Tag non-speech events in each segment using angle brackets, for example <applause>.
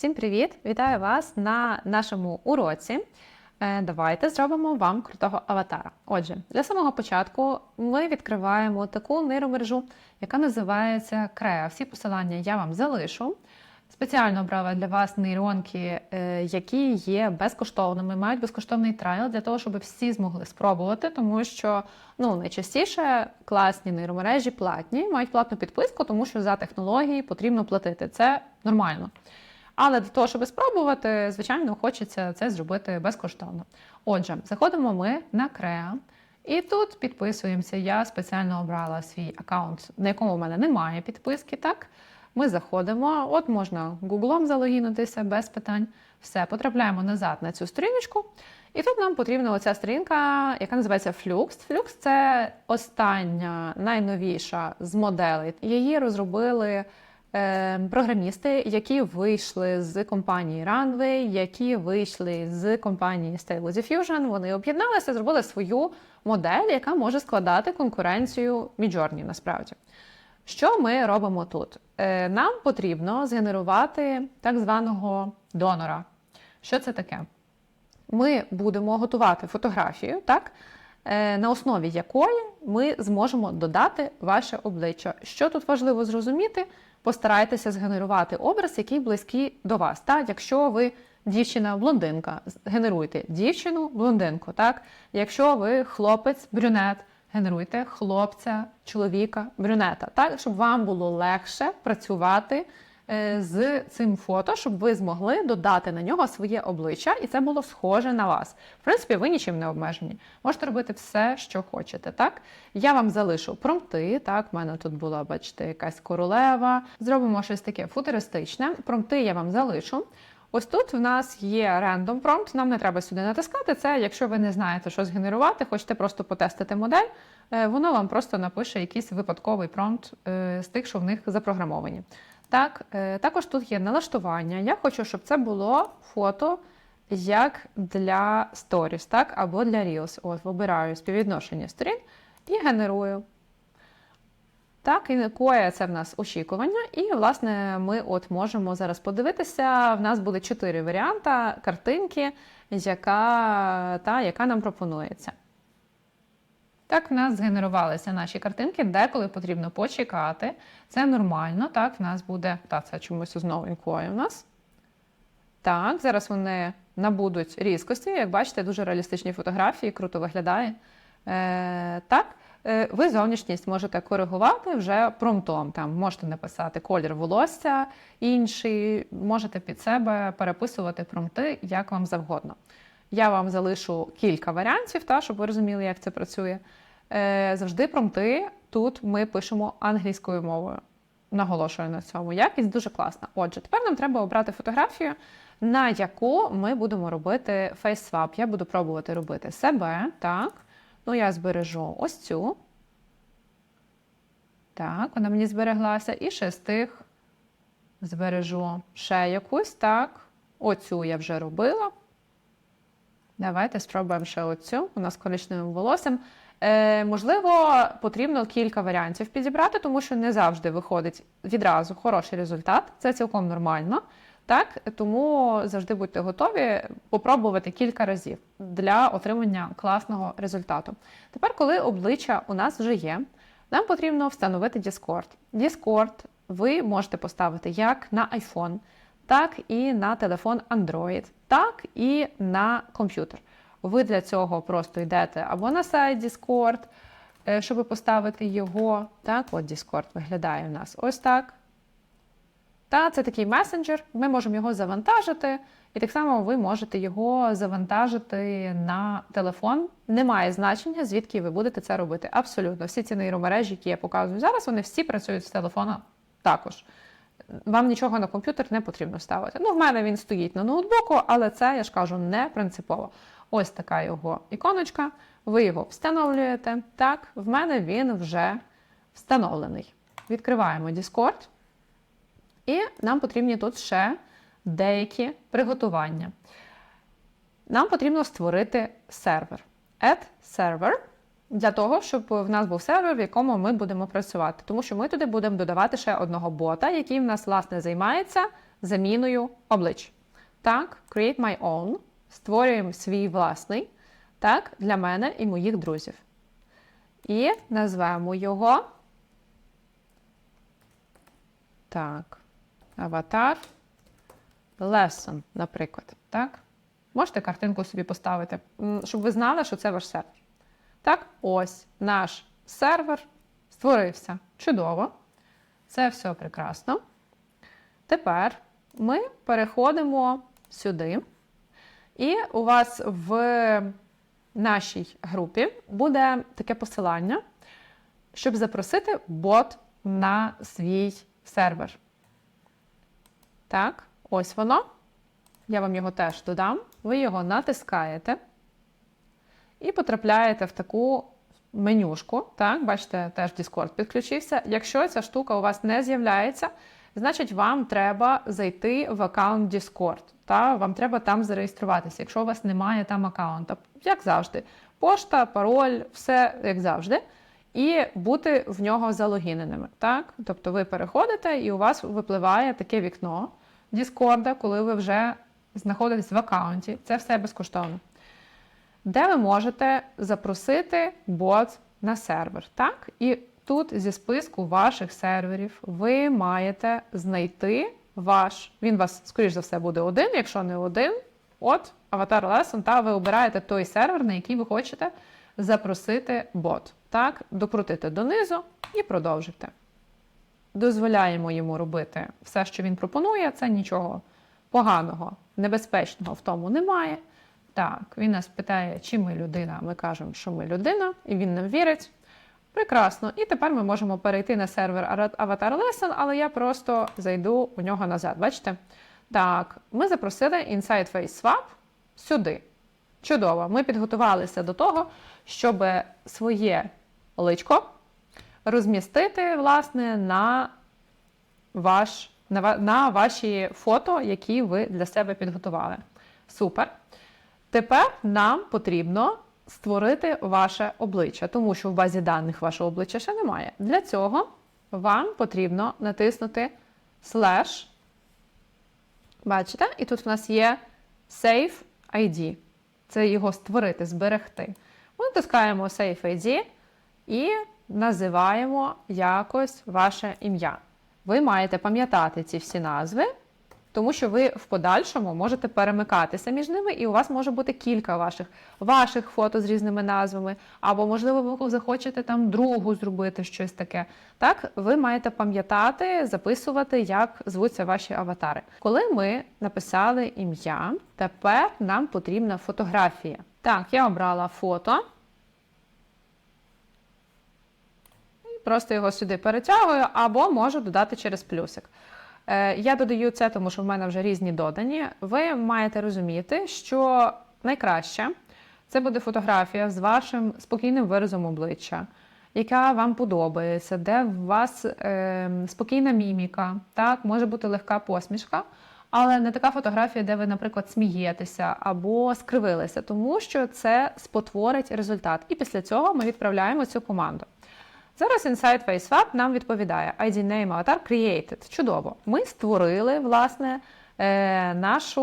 Всім привіт! Вітаю вас на нашому уроці. Е, Давайте зробимо вам крутого аватара. Отже, для самого початку ми відкриваємо таку нейромережу, яка називається Креа. Всі посилання я вам залишу. Спеціально обрала для вас нейронки, е, які є безкоштовними, мають безкоштовний трайл для того, щоб всі змогли спробувати, тому що ну найчастіше класні нейромережі платні, мають платну підписку, тому що за технології потрібно платити. Це нормально. Але для того, щоб спробувати, звичайно, хочеться це зробити безкоштовно. Отже, заходимо ми на Креа. І тут підписуємося. Я спеціально обрала свій аккаунт, на якому в мене немає підписки. Так, ми заходимо. От можна гуглом залогінитися без питань. Все, потрапляємо назад на цю сторіночку. І тут нам потрібна оця сторінка, яка називається Flux. Flux – це остання найновіша з моделей. Її розробили програмісти, які вийшли з компанії Runway, які вийшли з компанії Stable Diffusion. Вони об'єдналися, зробили свою модель, яка може складати конкуренцію Midjourney насправді. Що ми робимо тут? Е, Нам потрібно згенерувати так званого донора. Що це таке? Ми будемо готувати фотографію, так, е, на основі якої ми зможемо додати ваше обличчя. Що тут важливо зрозуміти? Постарайтеся згенерувати образ, який близький до вас. Так? Якщо ви дівчина-блондинка, генеруйте дівчину-блондинку. Так? Якщо ви хлопець-брюнет, генеруйте хлопця, чоловіка, брюнета, так? щоб вам було легше працювати з цим фото, щоб ви змогли додати на нього своє обличчя, і це було схоже на вас. В принципі, ви нічим не обмежені. Можете робити все, що хочете. Так, я вам залишу промпти. Так, в мене тут була, бачите, якась королева. Зробимо щось таке футуристичне. Промпти я вам залишу. Ось тут в нас є random prompt, нам не треба сюди натискати. Це, якщо ви не знаєте, що згенерувати, хочете просто потестити модель, е, воно вам просто напише якийсь випадковий промпт е, з тих, що в них запрограмовані. Так, е, також тут є налаштування. Я хочу, щоб це було фото як для Stories, так, або для Reels. От, вибираю співвідношення сторін і генерую. Так, і коє це в нас очікування. І, власне, ми от можемо зараз подивитися. В нас буде чотири варіанти картинки, яка, та, яка нам пропонується. Так, в нас згенерувалися наші картинки, деколи потрібно почекати. Це нормально. Так, в нас буде. Та, це чомусь знову інкоє в нас. Так, зараз вони набудуть різкості. Як бачите, дуже реалістичні фотографії, круто виглядає. Е, Так, е, ви зовнішність можете коригувати вже промптом. Там можете написати колір волосся інший, можете під себе переписувати промпти, як вам завгодно. Я вам залишу кілька варіантів, та, щоб ви розуміли, як це працює. Е, Завжди промпти тут ми пишемо англійською мовою. Наголошую на цьому. Якість дуже класна. Отже, тепер нам треба обрати фотографію, на яку ми будемо робити фейсвап. Я буду пробувати робити себе. Так. Ну, я збережу ось цю. Так, вона мені збереглася. І ще з тих збережу ще якусь. Так. Оцю я вже робила. Давайте спробуємо ще оцю. Вона з коричневим волоссям. Е, можливо, потрібно кілька варіантів підібрати, тому що не завжди виходить відразу хороший результат. Це цілком нормально. Так, тому завжди будьте готові попробувати кілька разів для отримання класного результату. Тепер, коли обличчя у нас вже є, нам потрібно встановити Discord. Discord ви можете поставити як на iPhone, так і на телефон Android, так і на комп'ютер. Ви для цього просто йдете або на сайт Discord, е, щоб поставити його. Так, от Discord виглядає у нас ось так. Та це такий месенджер, ми можемо його завантажити, і так само ви можете його завантажити на телефон. Немає значення, звідки ви будете це робити. Абсолютно, всі ці нейромережі, які я показую зараз, вони всі працюють з телефона також. Вам нічого на комп'ютер не потрібно ставити. Ну, в мене він стоїть на ноутбуку, але це, я ж кажу, не принципово. Ось така його іконочка. Ви його встановлюєте. Так, в мене він вже встановлений. Відкриваємо Discord. І нам потрібні тут ще деякі приготування. Нам потрібно створити сервер. Add server для того, щоб в нас був сервер, в якому ми будемо працювати. Тому що ми туди будемо додавати ще одного бота, який в нас, власне, займається заміною облич. Так, create my own. Створюємо свій власний, так, для мене і моїх друзів. І назвемо його. Так, аватар. Lesson, наприклад. Так? Можете картинку собі поставити, щоб ви знали, що це ваш сервер. Так, ось наш сервер створився. Чудово. Це все прекрасно. Тепер ми переходимо сюди, і у вас в нашій групі буде таке посилання, щоб запросити бот на свій сервер. Так, ось воно. Я вам його теж додам. Ви його натискаєте і потрапляєте в таку менюшку. Так, бачите, теж Discord підключився. Якщо ця штука у вас не з'являється, значить вам треба зайти в аккаунт Discord. Та вам треба там зареєструватися, якщо у вас немає там аккаунта. Як завжди, пошта, пароль, все як завжди. І бути в нього залогіненими. Так? Тобто ви переходите, і у вас випливає таке вікно Discord, коли ви вже знаходитесь в аккаунті. Це все безкоштовно. Де ви можете запросити бот на сервер. Так? І тут зі списку ваших серверів ви маєте знайти ваш. Він вас, скоріш за все, буде один, якщо не один. От Avatar Lesson, та ви обираєте той сервер, на який ви хочете запросити бот. Так, докрутити донизу і продовжити. Дозволяємо йому робити все, що він пропонує. Це нічого поганого, небезпечного в тому немає. Так, він нас питає, чи ми людина. Ми кажемо, що ми людина, і він нам вірить. Прекрасно. І тепер ми можемо перейти на сервер Avatar Lesson, але я просто зайду у нього назад. Бачите? Так, ми запросили Inside Face Swap сюди. Чудово. Ми підготувалися до того, щоб своє личко розмістити, власне, на, ваш, на, на ваші фото, які ви для себе підготували. Супер. Тепер нам потрібно створити ваше обличчя, тому що в базі даних вашого обличчя ще немає. Для цього вам потрібно натиснути слеш. Бачите? І тут в нас є Save ID. Це його створити, зберегти. Ми натискаємо Save ID і називаємо якось ваше ім'я. Ви маєте пам'ятати ці всі назви, тому що ви в подальшому можете перемикатися між ними, і у вас може бути кілька ваших ваших фото з різними назвами, або, можливо, ви захочете там другу зробити щось таке. Так, ви маєте пам'ятати, записувати, як звуться ваші аватари. Коли ми написали ім'я, тепер нам потрібна фотографія. Так, я обрала фото. Просто його сюди перетягую, або можу додати через плюсик. Е, Я додаю це, тому що в мене вже різні додані. Ви маєте розуміти, що найкраще це буде фотографія з вашим спокійним виразом обличчя, яка вам подобається, де у вас е, спокійна міміка, так, може бути легка посмішка, але не така фотографія, де ви, наприклад, смієтеся або скривилися, тому що це спотворить результат. І після цього ми відправляємо цю команду. Зараз Inside FaceSwap нам відповідає ID name avatar created. Чудово. Ми створили, власне, е, нашу,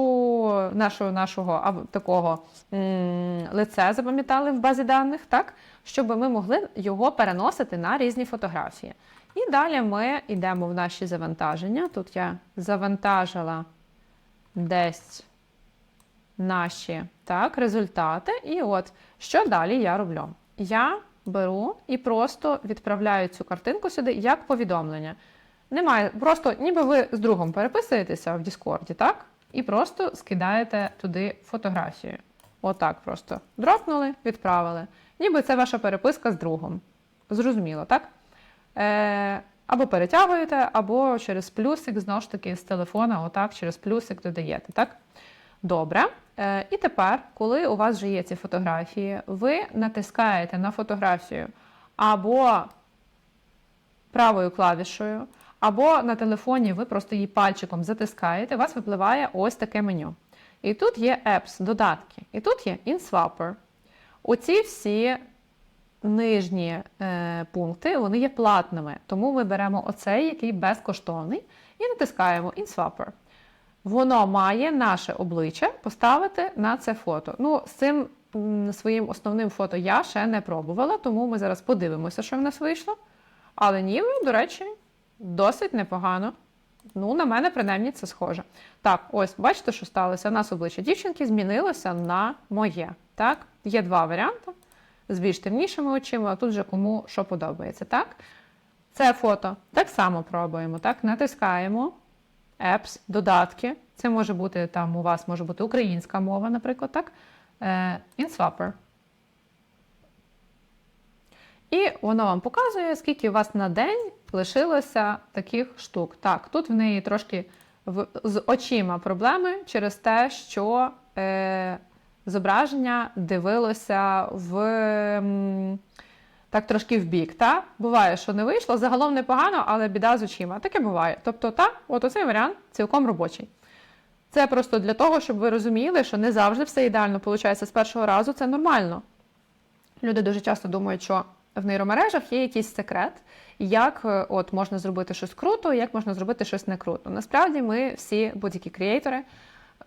нашу, нашого такого лице, запам'ятали в базі даних, так? щоб ми могли його переносити на різні фотографії. І далі ми йдемо в наші завантаження. Тут я завантажила десь наші так, результати. І от що далі я роблю? Я беру і просто відправляю цю картинку сюди як повідомлення. Немає, просто ніби ви з другом переписуєтеся в Діскорді, так? І просто скидаєте туди фотографію. Отак просто дропнули, відправили. Ніби це ваша переписка з другом. Зрозуміло, так? Е, або перетягуєте, або через плюсик, знову ж таки, з телефона, отак, через плюсик додаєте, так? Добре. Е, і тепер, коли у вас вже є ці фотографії, ви натискаєте на фотографію або правою клавішою, або на телефоні ви просто її пальчиком затискаєте, у вас випливає ось таке меню. І тут є Apps, додатки, і тут є InSwapper. Оці всі нижні е, пункти вони є платними, тому ми беремо оцей, який безкоштовний, і натискаємо InSwapper. Воно має наше обличчя поставити на це фото. Ну, з цим своїм основним фото я ще не пробувала, тому ми зараз подивимося, що в нас вийшло. Але ніби, до речі, досить непогано. Ну, на мене, принаймні, це схоже. Так, ось, бачите, що сталося? У нас обличчя дівчинки змінилося на моє. Так, є два варіанти з більш темнішими очима, а тут вже кому що подобається. Так? Це фото так само пробуємо. Так, натискаємо apps, додатки. Це може бути там у вас може бути українська мова, наприклад, так? Е, InSwapper. І воно вам показує, скільки у вас на день лишилося таких штук. Так, тут в неї трошки в, з очима проблеми через те, що е, зображення дивилося в м, так трошки в бік. Та? Буває, що не вийшло. Загалом непогано, але біда з очима. Таке буває. Тобто, та, от оцей варіант цілком робочий. Це просто для того, щоб ви розуміли, що не завжди все ідеально виходить з першого разу, це нормально. Люди дуже часто думають, що в нейромережах є якийсь секрет, як е, от можна зробити щось круто, як можна зробити щось не круто. Насправді, ми всі будь-які креатори,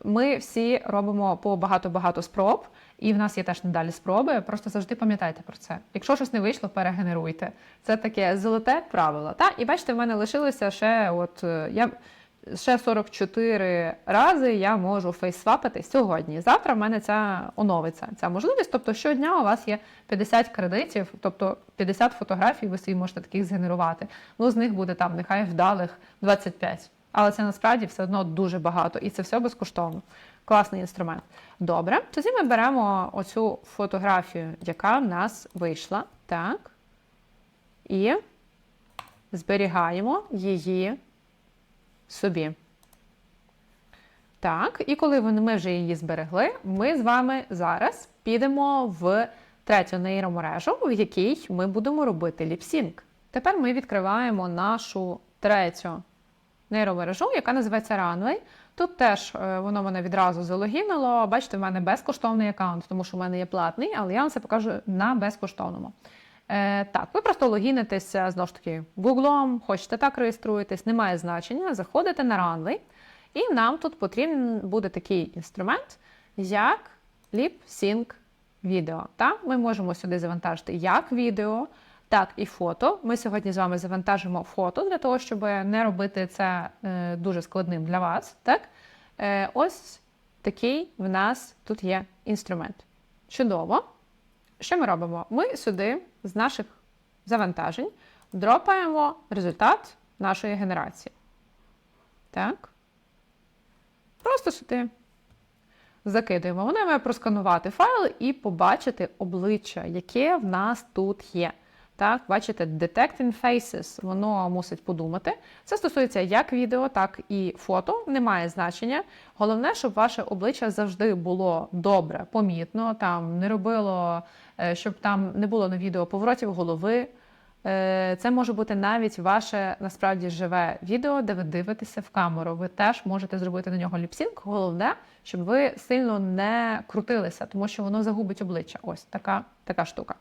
ми всі робимо по багато-багато спроб, і в нас є теж надалі спроби. Просто завжди пам'ятайте про це. Якщо щось не вийшло, перегенеруйте. Це таке золоте правило. Та? І бачите, в мене лишилося ще от е, я. Ще 44 рази я можу фейсвапити сьогодні. Завтра в мене ця оновиться ця можливість. Тобто щодня у вас є 50 кредитів, тобто 50 фотографій, ви собі можете таких згенерувати. Ну, з них буде там нехай вдалих 25. Але це насправді все одно дуже багато, і це все безкоштовно. Класний інструмент. Добре, тоді ми беремо оцю фотографію, яка в нас вийшла. Так. І зберігаємо її собі. Так, і коли ми вже її зберегли, ми з вами зараз підемо в третю нейромережу, в якій ми будемо робити ліпсінк. Тепер ми відкриваємо нашу третю нейромережу, яка називається Runway. Тут теж е, воно мене відразу залогінило. Бачите, в мене безкоштовний аккаунт, тому що в мене є платний, але я вам це покажу на безкоштовному. Е, так, ви просто логінитеся знову ж таки Гуглом, хочете так реєструєтесь, немає значення. Заходите на Runway, і нам тут потрібен буде такий інструмент, як Lip Sync відео. Та? Ми можемо сюди завантажити як відео, так і фото. Ми сьогодні з вами завантажимо фото для того, щоб не робити це е, дуже складним для вас. Так? Е, ось такий в нас тут є інструмент. Чудово. Що ми робимо? Ми сюди з наших завантажень дропаємо результат нашої генерації. Так. Просто сюди закидуємо. Вона має просканувати файл і побачити обличчя, яке в нас тут є. Так, бачите, Detecting Faces, воно мусить подумати. Це стосується як відео, так і фото. Немає значення. Головне, щоб ваше обличчя завжди було добре, помітно, там не робило, е, щоб там не було на відео поворотів голови. Е, Це може бути навіть ваше насправді живе відео, де ви дивитеся в камеру. Ви теж можете зробити на нього ліпсінг. Головне, щоб ви сильно не крутилися, тому що воно загубить обличчя. Ось така, така штука.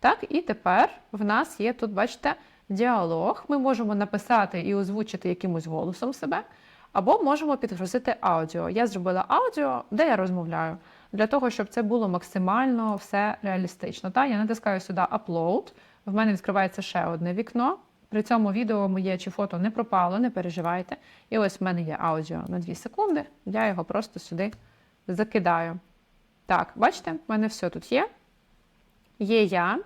Так, і тепер в нас є тут, бачите, діалог. Ми можемо написати і озвучити якимось голосом себе, або можемо підгрузити аудіо. Я зробила аудіо, де я розмовляю, для того, щоб це було максимально все реалістично. Так, я натискаю сюди Upload. В мене відкривається ще одне вікно. При цьому відео моє чи фото не пропало, не переживайте. І ось в мене є аудіо на 2 секунди. Я його просто сюди закидаю. Так, бачите, в мене все тут є. Є я,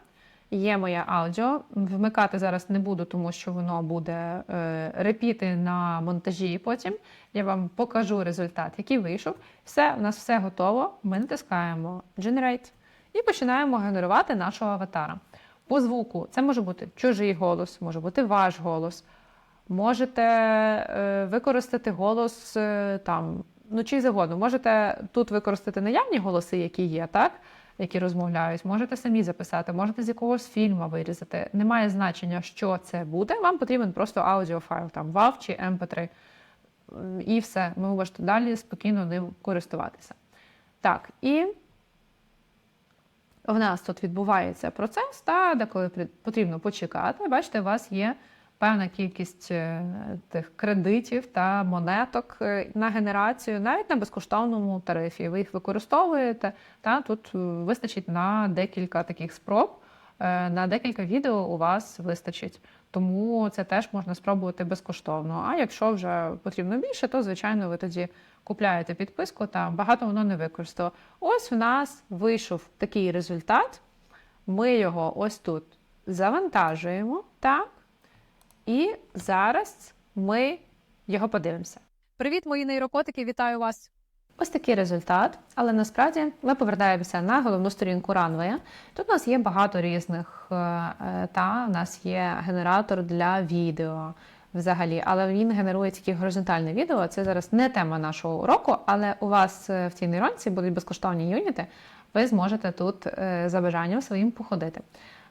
є моє аудіо. Вмикати зараз не буду, тому що воно буде е, репіти на монтажі потім. Я вам покажу результат, який вийшов. Все, у нас все готово. Ми натискаємо Generate і починаємо генерувати нашого аватара. По звуку це може бути чужий голос, може бути ваш голос. Можете е, використати голос е, там, ну чий завгодно. Можете тут використати наявні голоси, які є, так? Які розмовляють, можете самі записати, можете з якогось фільму вирізати. Немає значення, що це буде. Вам потрібен просто аудіофайл, там WAV чи MP3. І все, ви можете далі спокійно ним користуватися. Так, і в нас тут відбувається процес, та деколи потрібно почекати. Бачите, у вас є певна кількість е, тих кредитів та монеток е, на генерацію, навіть на безкоштовному тарифі. Ви їх використовуєте, та тут е, вистачить на декілька таких спроб. На декілька відео у вас вистачить, тому це теж можна спробувати безкоштовно. А якщо вже потрібно більше, то звичайно ви тоді купляєте підписку та багато воно не використало. Ось у нас вийшов такий результат. Ми його ось тут завантажуємо, так? І зараз ми його подивимося. Привіт, мої нейрокотики! Вітаю вас! Ось такий результат, але насправді ми повертаємося на головну сторінку Runway. Тут у нас є багато різних, е, е, та у нас є генератор для відео взагалі, але він генерує тільки горизонтальне відео. Це зараз не тема нашого уроку, але у вас е, в цій нейронці будуть безкоштовні юніти. Ви зможете тут за бажанням своїм походити.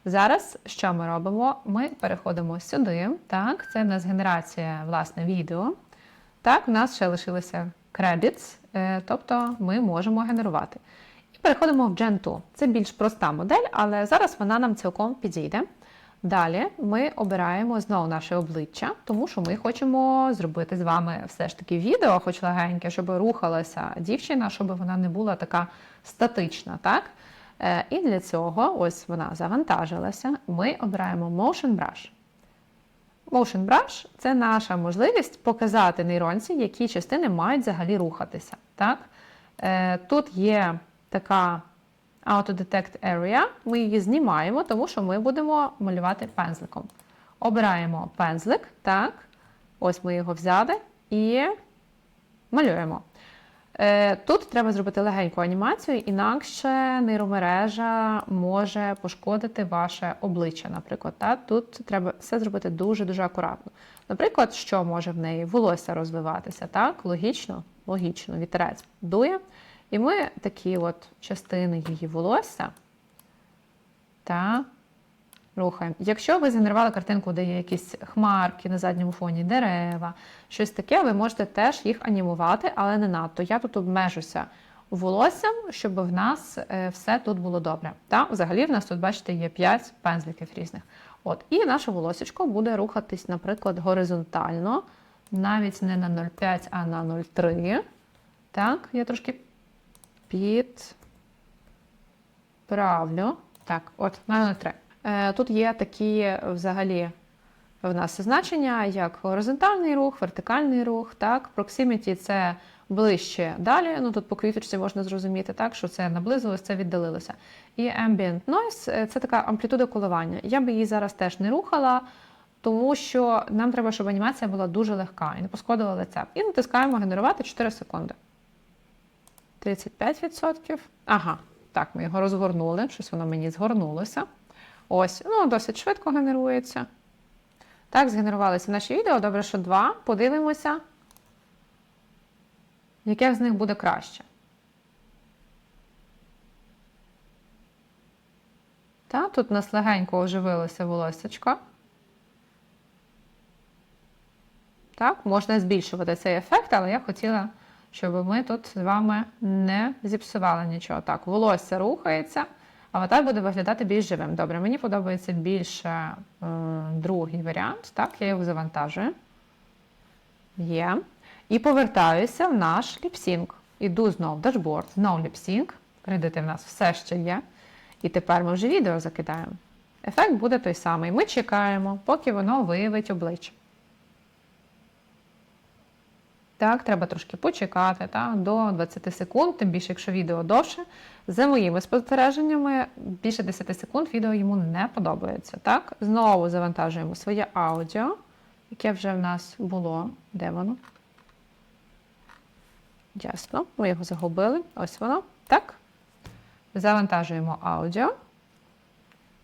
Зараз що ми робимо? Ми переходимо сюди. Так, це в нас генерація власне відео. Так, в нас ще лишилися credits, е, тобто ми можемо генерувати. І переходимо в Gen 2. Це більш проста модель, але зараз вона нам цілком підійде. Далі ми обираємо знову наше обличчя, тому що ми хочемо зробити з вами все ж таки відео, хоч легеньке, щоб рухалася дівчина, щоб вона не була така статична. так? Е, І для цього, ось вона завантажилася, ми обираємо Motion Brush. Motion Brush – це наша можливість показати нейронці, які частини мають взагалі рухатися. Так? Е, Тут є така Auto Detect Area, ми її знімаємо, тому що ми будемо малювати пензликом. Обираємо пензлик, так, ось ми його взяли і малюємо. Е, Тут треба зробити легеньку анімацію, інакше нейромережа може пошкодити ваше обличчя, наприклад. Так? Тут треба все зробити дуже-дуже акуратно. Наприклад, що може в неї волосся розвиватися, так? Логічно, логічно, вітерець дує. І ми такі от частини її волосся та рухаємо. Якщо ви згенерували картинку, де є якісь хмарки на задньому фоні, дерева, щось таке, ви можете теж їх анімувати, але не надто. Я тут обмежуся волоссям, щоб в нас е, все тут було добре. Та взагалі в нас тут, бачите, є 5 пензликів різних. От, І наше волосечко буде рухатись, наприклад, горизонтально, навіть не на 0,5, а на 0,3. Так, я трошки підправлю. Так, от, на 0,3. Е, Тут є такі взагалі в нас значення, як горизонтальний рух, вертикальний рух. Так, Proximity – це ближче далі. Ну тут по квіточці можна зрозуміти, так, що це наблизилось, це віддалилося. І ambient noise – це така амплітуда коливання. Я би її зараз теж не рухала, тому що нам треба, щоб анімація була дуже легка і не пошкодила лице. І натискаємо генерувати 4 секунди. 35%. Ага, так, ми його розгорнули, щось воно мені згорнулося. Ось, ну, досить швидко генерується. Так, згенерувалися наші відео. Добре, що два. Подивимося, яке з них буде краще. Так, тут нас легенько оживилося волоссячко. Так, можна збільшувати цей ефект, але я хотіла, щоб ми тут з вами не зіпсували нічого. Так, волосся рухається. Аватар буде виглядати більш живим. Добре, мені подобається більше е, другий варіант. Так, я його завантажую. Є. І повертаюся в наш ліпсінг. Іду знову в дашборд, знову ліпсінг. Кредити в нас все ще є. І тепер ми вже відео закидаємо. Ефект буде той самий. Ми чекаємо, поки воно виявить обличчя. Так, треба трошки почекати так, до 20 секунд, тим більше, якщо відео довше. За моїми спостереженнями, більше 10 секунд відео йому не подобається. Так, Знову завантажуємо своє аудіо, яке вже в нас було. Де воно? Ясно, ми його загубили. Ось воно. Так. Завантажуємо аудіо.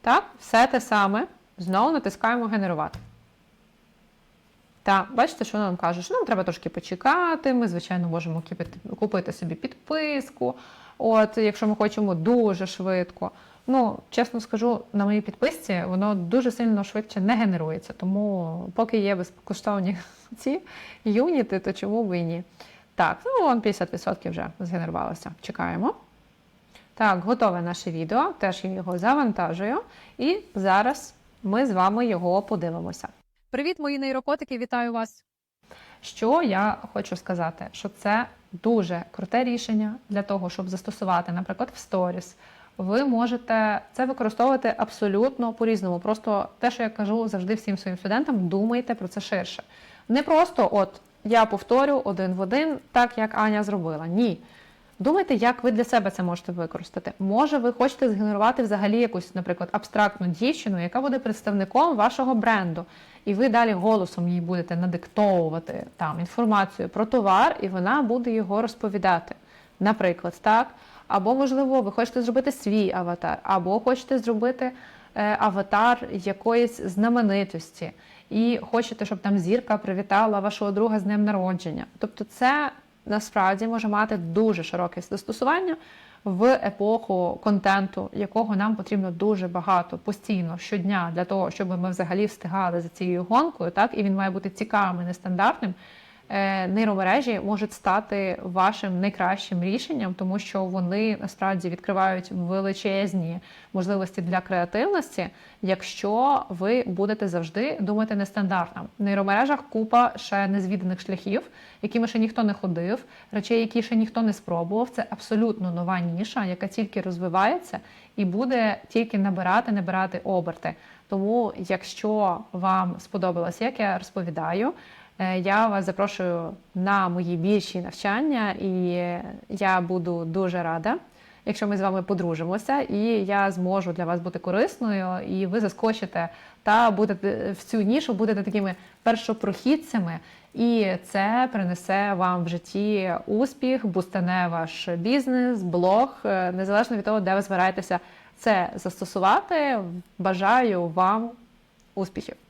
Так, все те саме. Знову натискаємо генерувати. Та бачите, що нам каже, що нам треба трошки почекати. Ми, звичайно, можемо купити, купити собі підписку. От, якщо ми хочемо дуже швидко. Ну, чесно скажу, на моїй підписці воно дуже сильно швидше не генерується. Тому, поки є безкоштовні <laughs> ці юніти, то чому б і ні? Так, ну вон 50% вже згенерувалося. Чекаємо. Так, готове наше відео. Теж я його завантажую. І зараз ми з вами його подивимося. Привіт, мої нейрокотики, вітаю вас. Що я хочу сказати, що це дуже круте рішення для того, щоб застосувати, наприклад, в сторіс. Ви можете це використовувати абсолютно по-різному. Просто те, що я кажу завжди всім своїм студентам, думайте про це ширше. Не просто от я повторю один в один, так як Аня зробила. Ні. Думайте, як ви для себе це можете використати. Може, ви хочете згенерувати взагалі якусь, наприклад, абстрактну дівчину, яка буде представником вашого бренду, і ви далі голосом їй будете надиктовувати там інформацію про товар, і вона буде його розповідати. Наприклад, так. Або, можливо, ви хочете зробити свій аватар, або хочете зробити е, аватар якоїсь знаменитості, і хочете, щоб там зірка привітала вашого друга з днем народження. Тобто, це насправді може мати дуже широке застосування в епоху контенту, якого нам потрібно дуже багато постійно щодня для того, щоб ми взагалі встигали за цією гонкою, так і він має бути цікавим і нестандартним. Е, Нейромережі можуть стати вашим найкращим рішенням, тому що вони насправді відкривають величезні можливості для креативності, якщо ви будете завжди думати нестандартно. В нейромережах купа ще незвіданих шляхів, якими ще ніхто не ходив, речей, які ще ніхто не спробував. Це абсолютно нова ніша, яка тільки розвивається і буде тільки набирати, набирати оберти. Тому, якщо вам сподобалось, як я розповідаю. Е, Я вас запрошую на мої більші навчання, і я буду дуже рада, якщо ми з вами подружимося, і я зможу для вас бути корисною, і ви заскочите та будете в цю нішу, будете такими першопрохідцями, і це принесе вам в житті успіх, бустане ваш бізнес, блог, е, незалежно від того, де ви збираєтеся це застосувати. Бажаю вам успіхів!